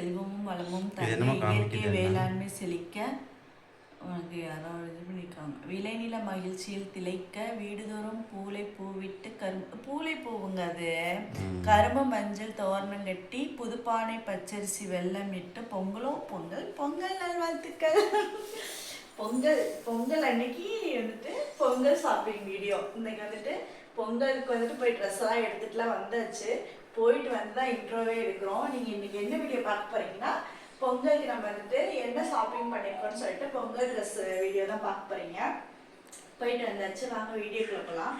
செல்வமும் வளமும் என்னமோ இயற்கை வேளாண்மை செழிக்க உனக்கு யாரோ இது பண்ணியிருக்காங்க விளைநில மகிழ்ச்சியில் திளைக்க வீடுதோறும் பூளை பூவிட்டு கரும்பு பூளை பூவுங்க அது. கரும்பு மஞ்சள் தோரணம் கட்டி புதுப்பானை பச்சரிசி வெல்லம் இட்டு பொங்கலோ பொங்கல் பொங்கல் நல்வாழ்த்துக்கள். பொங்கல் பொங்கல் அன்னைக்கு வந்துட்டு பொங்கல் ஷாப்பிங் வீடியோ. இன்னைக்கு வந்துட்டு பொங்கலுக்கு வந்துட்டு போய் ட்ரெஸ் எல்லாம் எடுத்துட்டுலாம் வந்தாச்சு. போயிட்டு வந்து தான் இன்ட்ரோவே எடுக்கிறோம். நீங்கள் இன்னைக்கு என்ன வீடியோ பார்க்க போகிறீங்கன்னா பொங்கலுக்கு நம்ம வந்துட்டு என்ன ஷாப்பிங் பண்ணியிருக்கோம்னு சொல்லிட்டு பொங்கல் ட்ரெஸ் வீடியோ தான் பார்க்க போகிறீங்க போயிட்டு வந்தாச்சு. வாங்க வீடியோக்குள்ள போகலாம்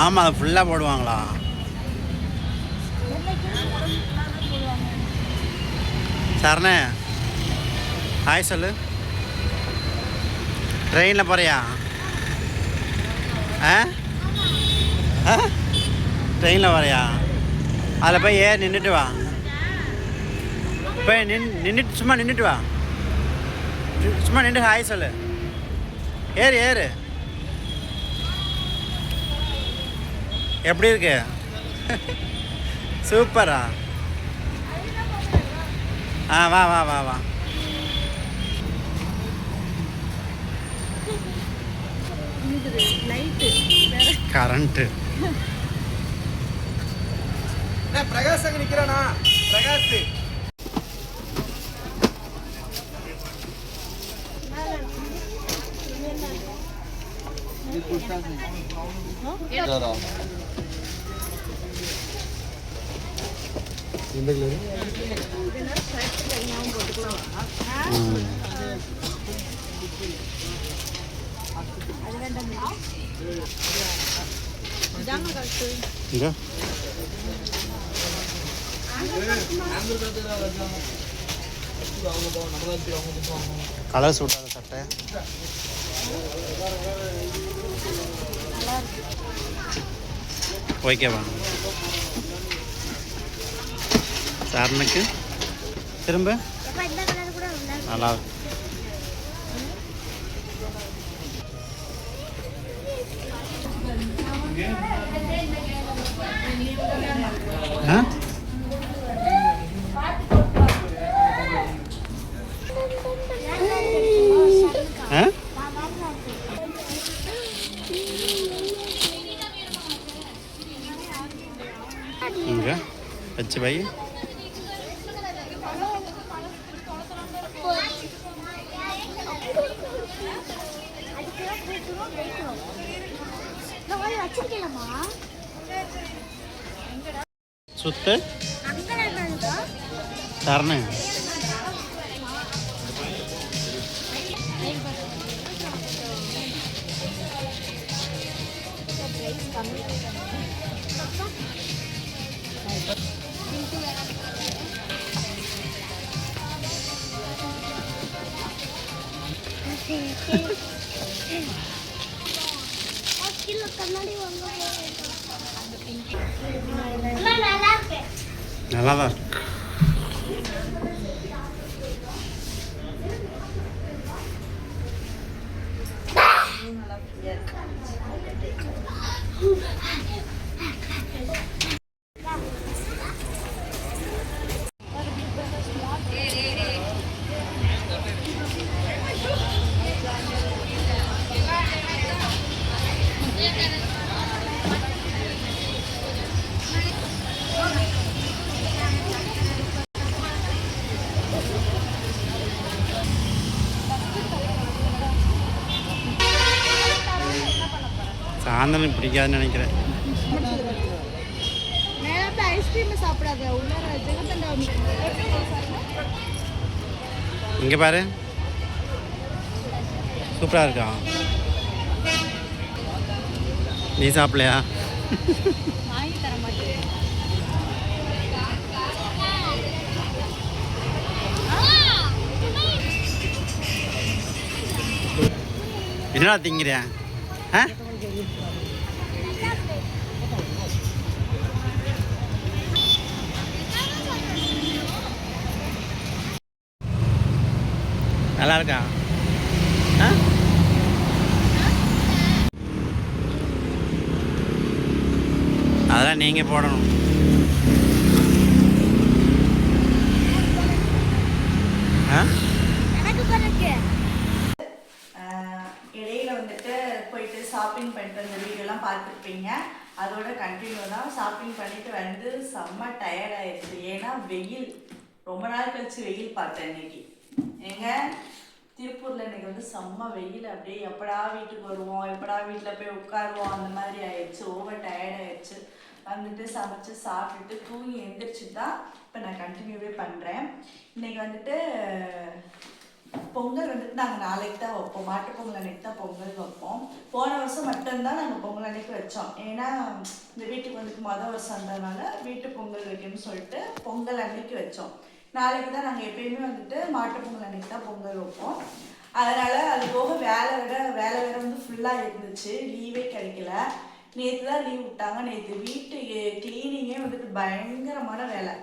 ஆமாம் ஃபுல்லாக போடுவாங்களா? சரணே. ஹாய் சொல்லு. ட்ரெயினில் போறியா? ஆ? ஆ? ட்ரெயினில் வரையா? அதில் போய் ஏ நின்றுட்டு வா. போய் நின் நின்றுட்டு சும்மா நின்றுட்டு வா. சும்மா நின்று ஹாய் சொல்லு. ஏறு ஏறு. எப்படி இருக்கு? சூப்பரா ஆ வா வா வா வா. கரண்ட்டு. பிரகாஷ் அங்க நிக்கிறானா பிரகாஷ். இங்கே கலர் சூட்டாத சட்டை? ஓகேவா சரணுக்கு திரும்ப. நல்லா. இங்கே. வச்சு பை சுத்து. அங்கே சரணு கிலோ கண்ணாடி வாங்க நல்லா இருக்கு. நல்லா தான் இருக்கு. நல்லா சாயந்தரம் பிடிக்காதுன்னு நினைக்கிறேன். இங்கே பாரு. சூப்பராக இருக்கா? நீ சாப்பிடலையா? என்னடா திங்கிறேன் ஆ? நல்லா இருக்கா ஆ? அதெல்லாம் நீங்கள் போடணும். இடையில வந்துட்டு போயிட்டு ஷாப்பிங் பண்ணிட்டு அந்த வீடியோலாம் பார்த்துருப்பீங்க. அதோட கண்டினியூ தான் ஷாப்பிங் பண்ணிட்டு வந்து செம்ம டயர்ட் ஆயிடுச்சு. ஏன்னா வெயில் ரொம்ப நாள் கழிச்சு வெயில் பார்த்தேன் இன்னைக்கு. ஏங்க திருப்பூர்ல இன்னைக்கு வந்து செம்ம வெயில். அப்படியே எப்படா வீட்டுக்கு வருவோம் எப்படா வீட்டில் போய் உட்காருவோம் அந்த மாதிரி ஆயிடுச்சு. ஓவர் டயர்ட் ஆயிடுச்சு. வந்துட்டு சமைச்சு சாப்பிட்டுட்டு தூங்கி எந்திரிச்சு தான் இப்போ நான் கண்டினியூவே பண்ணுறேன் இன்னைக்கு வந்துட்டு பொங்கல் வந்துட்டு நாங்கள் நாளைக்கு தான் வைப்போம். மாட்டு பொங்கல் அன்னைக்கு தான் பொங்கல் வைப்போம். போன வருஷம் மட்டும்தான் நாங்கள் பொங்கல் அன்னைக்கு வச்சோம். ஏன்னா இந்த வீட்டுக்கு வந்துட்டு மொதல் வருஷம் இருந்ததுனால வீட்டு பொங்கல் வைக்கணும்னு சொல்லிட்டு பொங்கல் அன்னைக்கு வச்சோம். நாளைக்கு தான் நாங்கள் எப்பயுமே வந்துட்டு மாட்டுப் பொங்கல் அன்னைக்கு தான் பொங்கல் வைப்போம். அதனால அது போக வேலை விட வேலை வேற வந்து ஃபுல்லாக இருந்துச்சு. லீவே கிடைக்கல. நேற்று தான் லீவ் விட்டாங்க. நேற்று வீட்டு க்ளீனிங்கே வந்துட்டு பயங்கரமான வேலை.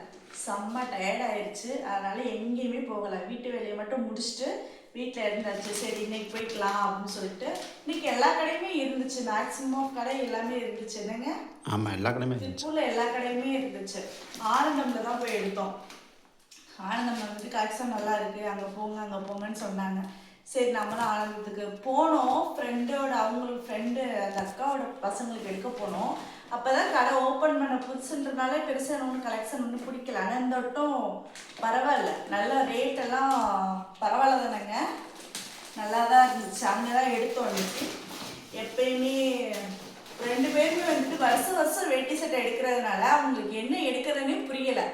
செம்ம டயர்ட் ஆயிடுச்சு அதனால எங்கேயுமே போகலை. வீட்டு வேலையை மட்டும் முடிச்சுட்டு வீட்டில் இருந்தாச்சு. சரி இன்னைக்கு போய்க்கலாம் அப்படின்னு சொல்லிட்டு இன்னைக்கு எல்லா கடையுமே இருந்துச்சு. மேக்ஸிமம் கடை எல்லாமே இருந்துச்சு. என்னங்க? ஆமாம் எல்லா கடையுமே திருப்பூர்ல எல்லா கடையுமே இருந்துச்சு. ஆனந்தம்ல தான் போய் எடுத்தோம். ஆனந்தம் வந்துட்டு கலெக்ஷன் நல்லா இருக்கு. அங்கே போங்க அங்கே போங்கன்னு சொன்னாங்க. சரி நம்மளும் ஆனந்தத்துக்கு போனோம். ஃப்ரெண்டோட அவங்களுக்கு ஃப்ரெண்டு அந்த அக்காவோட பசங்களுக்கு எடுக்க போனோம். அப்போ தான் கடை ஓப்பன் பண்ண புதுசுன்றதுனால பெருசாக ஒன்றும் கலெக்ஷன் ஒன்றும் பிடிக்கல. ஆனால் இந்த வட்டம் பரவாயில்ல. நல்ல ரேட்டெல்லாம் பரவாயில்ல தானேங்க. நல்லா தான் இருந்துச்சு. அங்கே தான் எடுத்தோம் இன்னைக்கு. எப்பயுமே ரெண்டு பேருமே வந்துட்டு வருஷம் வருஷம் வேட்டி சட்டை எடுக்கிறதுனால அவங்களுக்கு என்ன எடுக்கிறதுனே புரியலை.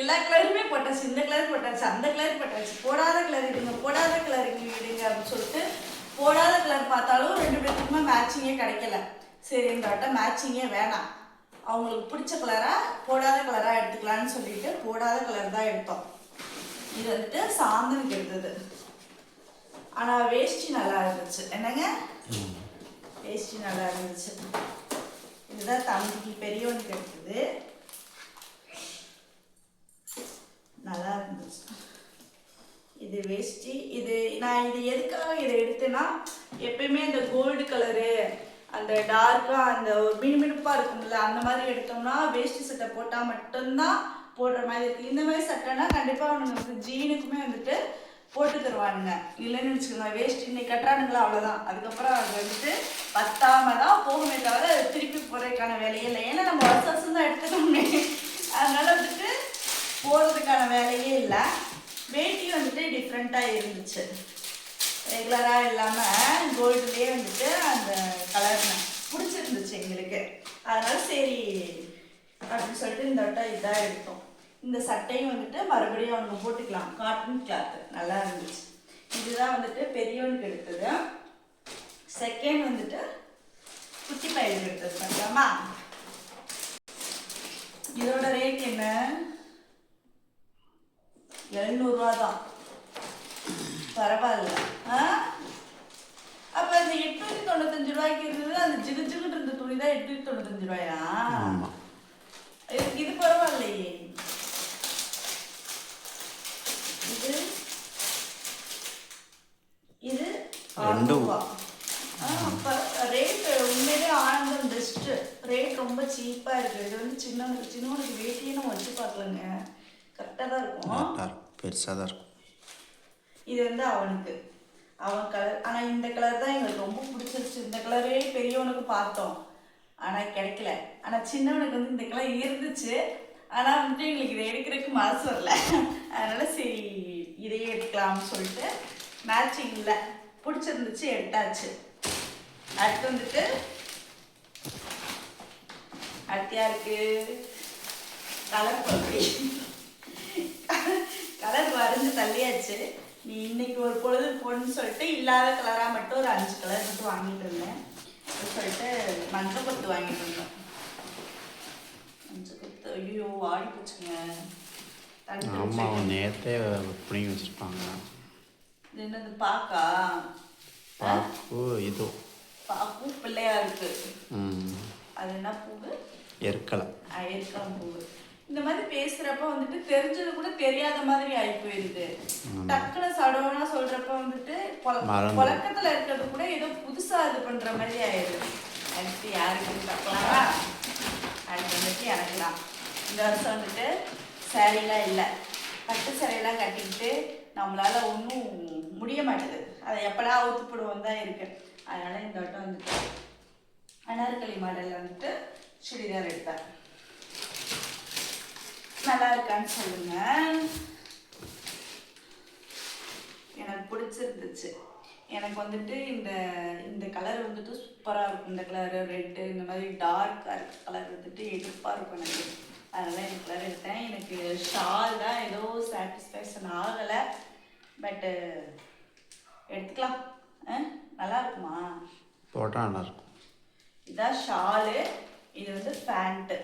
எல்லா கலருமே போட்டாச்சு இந்த கலர் போட்டாச்சு அந்த கலர் போட்டாச்சு போடாத கலர் எடுங்க போடாத கலர் எடுங்க அப்படின்னு சொல்லிட்டு போடாத கலர் பார்த்தாலும் ரெண்டு பேருக்குமே மேட்சிங்கே கிடைக்கல. சரி இந்த வட்டம் மேட்சிங்கே வேணாம். அவங்களுக்கு பிடிச்ச கலரா போடாத கலரா எடுத்துக்கலாம்னு சொல்லிட்டு போடாத கலர் தான் எடுத்தோம். இது வந்துட்டு சாந்தனுக்கு எடுத்தது ஆனா வேஷ்டி நல்லா இருந்துச்சு. என்னங்க? வேஷ்டி நல்லா இருந்துச்சு. இதுதான் தம்பிக்கு பெரியவனுக்கு எடுத்தது. நல்லா இருந்துச்சு இது வேஷ்டி இது நான் இது எதுக்காக இதை எடுத்தேன்னா எப்பயுமே இந்த கோல்டு கலரு அந்த டார்க்காக அந்த ஒரு மினுமினுப்பாக இருக்கும்ல அந்த மாதிரி எடுத்தோம்னா வேஷ்டி சட்டை போட்டால் மட்டும்தான் போடுற மாதிரி இருக்குது இந்த மாதிரி சட்டைனா கண்டிப்பாக அவனுங்க வந்து ஜீனுக்குமே வந்துட்டு போட்டு தருவானுங்க. இல்லைன்னு வச்சுக்கோங்க வேஷ்டி இன்னைக்கு கட்டுறானுங்களா அவ்வளோதான் அதுக்கப்புறம் அது வந்துட்டு பத்தாம தான் போகுமே தவிர திருப்பி போகிறதுக்கான வேலையே இல்லை. ஏன்னா நம்ம வருஷம் வருஷம் தான் எடுத்துக்கணுமே. அதனால வந்துட்டு போடுறதுக்கான வேலையே இல்லை. வேட்டி வந்துட்டு டிஃப்ரெண்ட்டாக இருந்துச்சு. ரெகுலராக இல்லாமல் கோல்டுலேயே வந்துட்டு அந்த கலர் பிடிச்சிருந்துச்சு எங்களுக்கு. அதனால் சரி அப்படின்னு சொல்லிட்டு இந்த வட்டம் இதாக எடுத்தோம். இந்த சட்டையும் வந்துட்டு மறுபடியும் அவங்க போட்டுக்கலாம். காட்டன் கிளாத்து நல்லா இருந்துச்சு. இதுதான் வந்துட்டு பெரியவனுக்கு எடுத்தது. செகண்ட் வந்துட்டு குட்டி பையனுக்கு எடுத்தது. பார்க்கலாமா? இதோட ரேட் என்ன? எழுநூறுவா தான் பரவாயில்ல. ஆ? அப்போ அந்த எட்நூத்தி தொண்ணூத்தஞ்சு ரூபாய்க்கு இருந்தது அந்த ஜிகு ஜிகுன்னு இருந்த துணி தான் எட்நூத்தி தொண்ணூத்தஞ்சு ரூபாயா? இது பரவாயில்லையே. இது? இது? ரேட் உண்மையிலே ஆனந்தம் பெஸ்ட் ரேட் ரொம்ப சீப்பா இருக்கு. இது வந்து சின்னவனுக்கு சின்னவனுக்கு வேட்டியே நம்ம வச்சு பார்க்கலங்க. கரெக்டாக தான் இருக்கும். பெருசாக தான் இருக்கும். இது வந்து அவனுக்கு. அவன் கலர் ஆனால் இந்த கலர் தான் எங்களுக்கு ரொம்ப பிடிச்சிருச்சு. இந்த கலரே பெரியவனுக்கு பார்த்தோம். ஆனால் கிடைக்கல. ஆனால் சின்னவனுக்கு வந்து இந்த கலர் இருந்துச்சு. ஆனால் வந்துட்டு எங்களுக்கு இதை எடுக்கிறதுக்கு மனசு வரல. அதனால் சரி இதையே எடுக்கலாம்னு சொல்லிட்டு மேட்சிங் இல்லை பிடிச்சிருந்துச்சு எடுத்தாச்சு. அடுத்து வந்துட்டு அடுத்து யாருக்கு? கலர் பப்பி கலர் வரைஞ்சு தள்ளியாச்சு. நீ இன்னைக்கு ஒரு பொழுது போடணும்னு சொல்லிட்டு இல்லாத கலராக மட்டும் ஒரு அஞ்சு கலர் மட்டும் வாங்கிட்டு இருந்தேன். சொல்லிட்டு மஞ்சள் கொத்து வாங்கிட்டு இருந்தோம் மஞ்சள் கொத்து ஐயோ வாடி போச்சுங்க. ஆமாம் நேற்றே பிடிங்கி வச்சுருப்பாங்க. என்னது பாக்கா? பாப்பு இது பாப்பு பிள்ளையா இருக்கு. அது என்ன பூவு? எருக்கலை. அயற்காம் பூவு. இந்த மாதிரி பேசுறப்ப வந்துட்டு தெரிஞ்சது கூட தெரியாத மாதிரி ஆகி போயிருது. டக்குனு சடனா சொல்றப்ப வந்துட்டு. புழக்கத்துல இருக்கிறது கூட ஏதோ புதுசா இது பண்ற மாதிரி ஆயிடுது. அடுத்து யாருக்கு தப்பலாமா அடுத்து வந்துட்டு இறக்கலாம் இந்த வருஷம் வந்துட்டு சேரீலாம் இல்லை. பட்டு சேரீலாம் கட்டிக்கிட்டு நம்மளால ஒன்றும் முடிய மாட்டேது. அதை எப்படா அவுத்து போடுவோம் தான் இருக்கு. அதனால இந்த வட்டம் வந்துட்டு அனார்கலி மாடலில் வந்துட்டு சுடிதார் எடுத்தேன். நல்லா இருக்கான்னு சொல்லுங்க. எனக்கு பிடிச்சிருந்துச்சு. எனக்கு வந்துட்டு இந்த இந்த கலர் வந்துட்டு சூப்பராக இருக்கும். இந்த கலர் ரெட்டு இந்த மாதிரி டார்க்காக இருக்க கலர் வந்துட்டு எடுப்பாக இருக்கும் எனக்கு. அதனால இந்த கலர் எடுத்தேன். எனக்கு ஷால் தான் ஏதோ சாட்டிஸ்ஃபேக்ஷன் ஆகலை. பட்டு எடுத்துக்கலாம். ஆ? நல்லா இருக்குமா? போட்டால் நல்லாயிருக்கும் இதான் ஷாலு இது வந்து பேண்ட்டு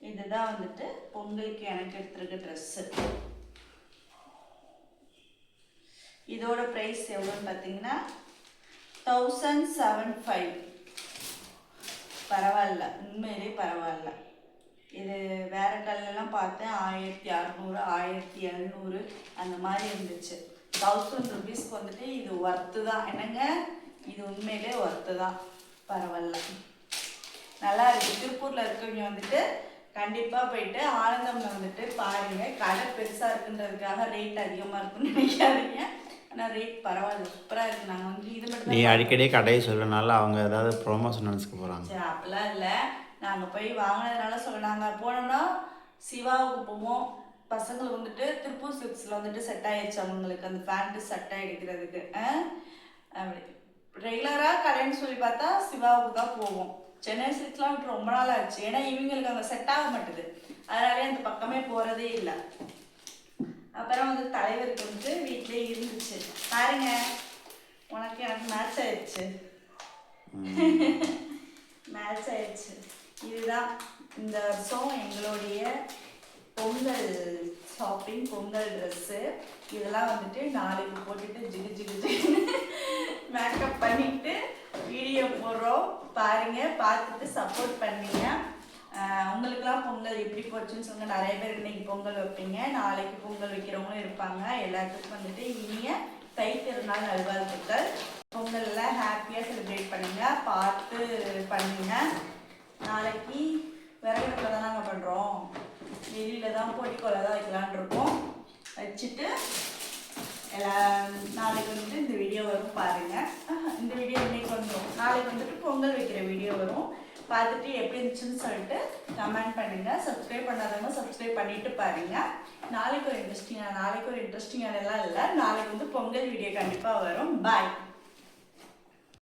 இதுதான் வந்துட்டு பொங்கலுக்கு எனக்கு எடுத்துருக்க ட்ரெஸ்ஸு இதோட ப்ரைஸ் எவ்வளோன்னு பார்த்தீங்கன்னா தௌசண்ட் செவன் ஃபைவ் பரவாயில்ல உண்மையிலே பரவாயில்ல. இது வேற கல்லெல்லாம் பார்த்தேன் ஆயிரத்தி அறநூறு ஆயிரத்தி எழுநூறு அந்த மாதிரி இருந்துச்சு. தௌசண்ட் ருபீஸ்க்கு வந்துட்டு இது ஒர்த்து தான். என்னங்க? இது உண்மையிலே ஒர்த்து தான். பரவாயில்ல. நல்லா இருக்கு. திருப்பூரில் இருக்கவங்க வந்துட்டு கண்டிப்பா போயிட்டு ஆனந்தம்ல வந்துட்டு பாருங்க. கடை பெருசா இருக்குன்றதுக்காக ரேட் அதிகமா இருக்குன்னு நினைக்காதீங்க. ஆனா ரேட் பரவாயில்ல சூப்பரா இருக்கு. நாங்க வந்து இது மட்டும் நீ அடிக்கடி கடையை சொல்லனால அவங்க ஏதாவது ப்ரொமோஷன் நினச்சிக்க போகிறாங்க சரி அப்படிலாம் இல்லை. நாங்கள் போய் வாங்கினதுனால சொல்ல நாங்கள் போனோம்னா சிவாவுக்கு போவோம். பசங்களுக்கு வந்துட்டு திருப்பூர் சில்க்ஸில் வந்துட்டு செட் ஆயிடுச்சு அவங்களுக்கு. அந்த பேண்ட்டு சட்டை எடுக்கிறதுக்கு ரெகுலராக கடைன்னு சொல்லி பார்த்தா சிவாவுக்கு தான் போவோம். சென்னை சில்க்ஸ்லாம் விட்டு ரொம்ப நாள் ஆச்சு. ஏன்னா இவங்களுக்கு அங்கே செட் ஆக மாட்டுது. அதனாலே அந்த பக்கமே போகிறதே இல்லை. அப்புறம் வந்து தலைவருக்கு வந்து வீட்டிலே இருந்துச்சு. பாருங்க. உனக்கு எனக்கு மேட்ச் ஆயிடுச்சு. மேட்ச் ஆயிடுச்சு. இதுதான் இந்த வருஷம் எங்களுடைய பொங்கல் ஷாப்பிங் பொங்கல் ட்ரெஸ்ஸு இதெல்லாம் வந்துட்டு நாளைக்கு போட்டுட்டு ஜிகு ஜிகு ஜிகுன்னு மேக்கப் பண்ணிட்டு வீடியோ போடுறோம். பாருங்க பார்த்துட்டு சப்போர்ட் பண்ணீங்க. உங்களுக்கெல்லாம் பொங்கல் எப்படி போச்சுன்னு சொன்னால் நிறைய பேர் இன்னைக்கு பொங்கல் வைப்பீங்க. நாளைக்கு பொங்கல் வைக்கிறவங்களும் இருப்பாங்க. எல்லாத்துக்கும் வந்துட்டு இனிய தை திருநாள் நல்வாழ்த்துக்கள். பொங்கல்ல ஹாப்பியாக செலிப்ரேட் பண்ணுங்கள் பார்த்து பண்ணுங்க. நாளைக்கு விறகுல தான் நாங்கள் பண்ணுறோம் வெளியில் தான் பொடிக்கொலை தான் வைக்கலான் இருக்கோம். வச்சுட்டு எல்லா நாளைக்கு வந்துட்டு இந்த வீடியோ வரும் பாருங்கள் இந்த வீடியோ இன்னைக்கு வந்துடும் நாளைக்கு வந்துட்டு பொங்கல் வைக்கிற வீடியோ வரும். பார்த்துட்டு எப்படி இருந்துச்சுன்னு சொல்லிட்டு கமெண்ட் பண்ணுங்கள் சப்ஸ்கிரைப் பண்ணாதவங்க சப்ஸ்கிரைப் பண்ணிட்டு பாருங்க. நாளைக்கு ஒரு இன்ட்ரெஸ்டிங்காக நாளைக்கு ஒரு இன்ட்ரெஸ்டிங்கான எல்லாம் இல்லை. நாளைக்கு வந்து பொங்கல் வீடியோ கண்டிப்பாக வரும். பாய்